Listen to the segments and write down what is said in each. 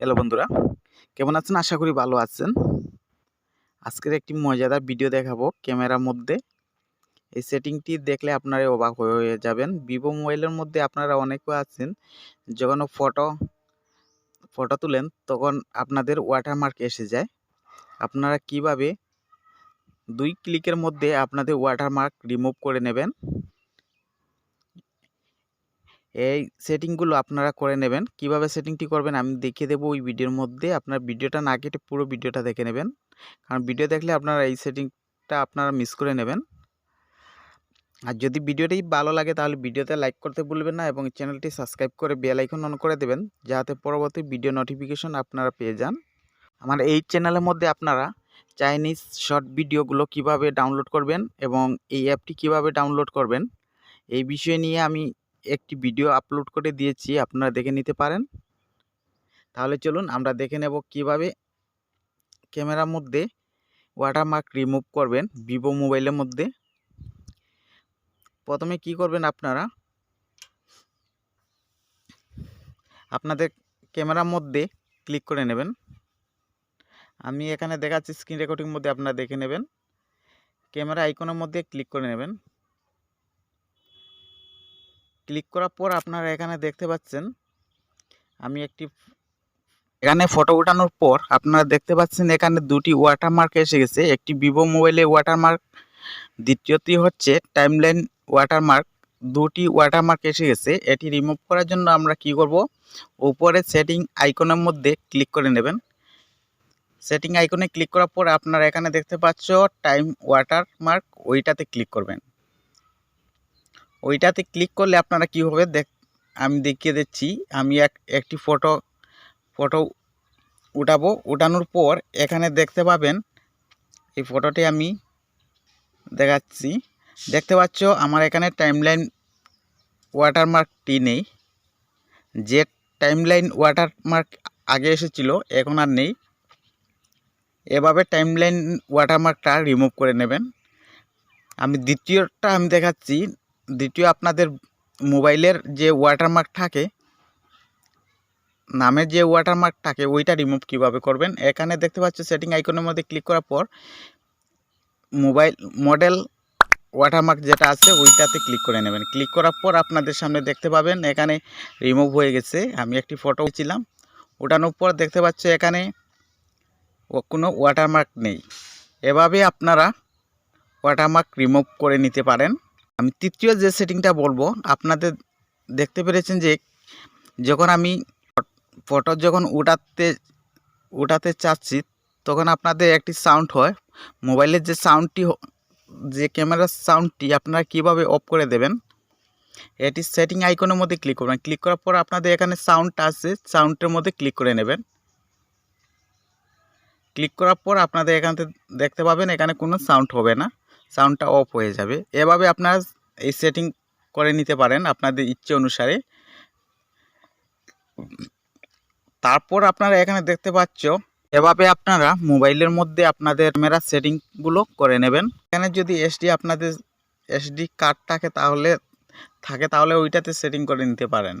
Hello বন্ধুরা, কেমন আছেন? আশা করি ভালো আছেন। আজকের একটি মজাদার ভিডিও দেখাবো ক্যামেরার মধ্যে। এই সেটিংটি দেখলে আপনারা অবাক হয়ে যাবেন। ভিভো মোবাইলের মধ্যে আপনারা অনেকে আছেন, যখন ফটো ফটো তুলেন, তখন আপনাদের ওয়াটারমার্ক এসে যায়। আপনারা কীভাবে দুই ক্লিকের মধ্যে আপনাদের ওয়াটারমার্ক রিমুভ করে নেবেন? এই সেটিংগুলো আপনারা করে নেবেন। কীভাবে সেটিংটি করবেন আমি দেখিয়ে দেবো ওই ভিডিওর মধ্যে। আপনার ভিডিওটা না কেটে পুরো ভিডিওটা দেখে নেবেন। কারণ ভিডিও দেখলে আপনারা এই সেটিংটা আপনারা মিস করে নেবেন। আর যদি ভিডিওটি ভালো লাগে তাহলে ভিডিওতে লাইক করতে ভুলবেন না এবং চ্যানেলটি সাবস্ক্রাইব করে বেল আইকন অন করে দেবেন যাতে পরবর্তী ভিডিও নোটিফিকেশন আপনারা পেয়ে যান। আমার এই চ্যানেলের মধ্যে আপনারা চাইনিজ শর্ট ভিডিওগুলো কীভাবে ডাউনলোড করবেন এবং এই অ্যাপটি কীভাবে ডাউনলোড করবেন, এই বিষয় নিয়ে আমি একটি ভিডিও আপলোড করে দিয়েছি, আপনারা দেখে নিতে পারেন। তাহলে চলুন আমরা দেখে নেব কীভাবে ক্যামেরার মধ্যে ওয়াটারমার্ক রিমুভ করবেন ভিভো মোবাইলের মধ্যে। প্রথমে কি করবেন আপনারা? আপনাদের ক্যামেরার মধ্যে ক্লিক করে নেবেন। আমি এখানে দেখাচ্ছি স্ক্রিন রেকর্ডিং মধ্যে আপনারা দেখে নেবেন। ক্যামেরা আইকনের মধ্যে ক্লিক করে নেবেন। ক্লিক করার পর আপনারা এখানে দেখতে পাচ্ছেন, আমি একটি এখানে ফটো ওঠানোর পর আপনারা দেখতে পাচ্ছেন এখানে দুটি ওয়াটারমার্ক এসে গেছে। একটি ভিভো মোবাইলে ওয়াটারমার্ক দ্বিতীয়টি হচ্ছে টাইমলাইন ওয়াটারমার্ক দুটি ওয়াটারমার্ক এসে গেছে। এটি রিমুভ করার জন্য আমরা কি করব? উপরে সেটিং আইকনের মধ্যে ক্লিক করে নেবেন। সেটিং আইকনে ক্লিক করার পর আপনারা এখানে দেখতে পাচ্ছ টাইম ওয়াটারমার্ক ওইটাতে ক্লিক করবেন। ওইটাতে ক্লিক করলে আপনারা কি হবে দেখ আমি দেখিয়ে দিচ্ছি। আমি এক একটি ফটো ফটো উঠাবো। উঠানোর পর এখানে দেখতে পাবেন, এই ফটোটি আমি দেখাচ্ছি। দেখতে পাচ্ছ, আমার এখানে টাইমলাইন ওয়াটারমার্কটি নেই। যে টাইমলাইন ওয়াটারমার্ক আগে এসেছিল, এখন আর নেই। এভাবে টাইমলাইন ওয়াটারমার্কটা রিমুভ করে নেবেন। আমি দ্বিতীয়টা আমি দেখাচ্ছি দ্বিতীয় আপনাদের মোবাইলের যে ওয়াটারমার্ক থাকে, নামের যে ওয়াটারমার্ক থাকে, ওইটা রিমুভ কীভাবে করবেন? এখানে দেখতে পাচ্ছ সেটিং আইকনের মধ্যে ক্লিক করার পর মোবাইল মডেল ওয়াটারমার্ক যেটা আছে, ওইটাতে ক্লিক করে নেবেন। ক্লিক করার পর আপনাদের সামনে দেখতে পাবেন, এখানে রিমুভ হয়ে গেছে। আমি একটি ফটো ছিলাম ওঠানোর পর দেখতে পাচ্ছ এখানে কোনো ওয়াটারমার্ক নেই। এভাবে আপনারা ওয়াটারমার্ক রিমুভ করে নিতে পারেন। আমি তৃতীয় যে সেটিংটা বলব, আপনাদের দেখতে পেরেছেন যে, যখন আমি ফটো যখন উঠাতে উঠাতে চাচ্ছি, তখন আপনাদের একটি সাউন্ড হয়। মোবাইলের যে সাউন্ডটি যে ক্যামেরার সাউন্ডটি আপনারা কীভাবে অফ করে দেবেন, এটি সেটিং আইকনের মধ্যে ক্লিক করবেন। ক্লিক করার পর আপনাদের এখানে সাউন্ডটা আছে সাউন্ডের মধ্যে ক্লিক করে নেবেন। ক্লিক করার পর আপনাদের এখান থেকে দেখতে পাবেন, এখানে কোনো সাউন্ড হবে না। সাউন্ডটা অফ হয়ে যাবে। এভাবে আপনারা এই সেটিং করে নিতে পারেন আপনাদের ইচ্ছে অনুসারে। তারপর আপনারা এখানে দেখতে পাচ্ছ, এভাবে আপনারা মোবাইলের মধ্যে আপনাদের ক্যামেরা সেটিংগুলো করে নেবেন। এখানে যদি এসডি আপনাদের এসডি কার্ড থাকে তাহলে থাকে তাহলে ওইটাতে সেটিং করে নিতে পারেন।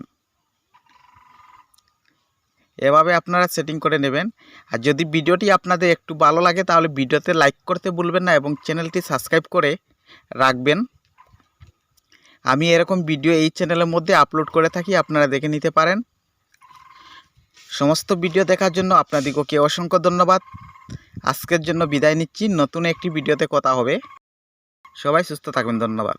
এভাবে আপনারা সেটিং করে নেবেন। আর যদি ভিডিওটি আপনাদের একটু ভালো লাগে, তাহলে ভিডিওতে লাইক করতে ভুলবেন না এবং চ্যানেলটি সাবস্ক্রাইব করে রাখবেন। আমি এরকম ভিডিও এই চ্যানেলের মধ্যে আপলোড করে থাকি, আপনারা দেখে নিতে পারেন। সমস্ত ভিডিও দেখার জন্য আপনাদিগকে অসংখ্য ধন্যবাদ। আজকের জন্য বিদায় নিচ্ছি। নতুন একটি ভিডিওতে কথা হবে। সবাই সুস্থ থাকবেন। ধন্যবাদ।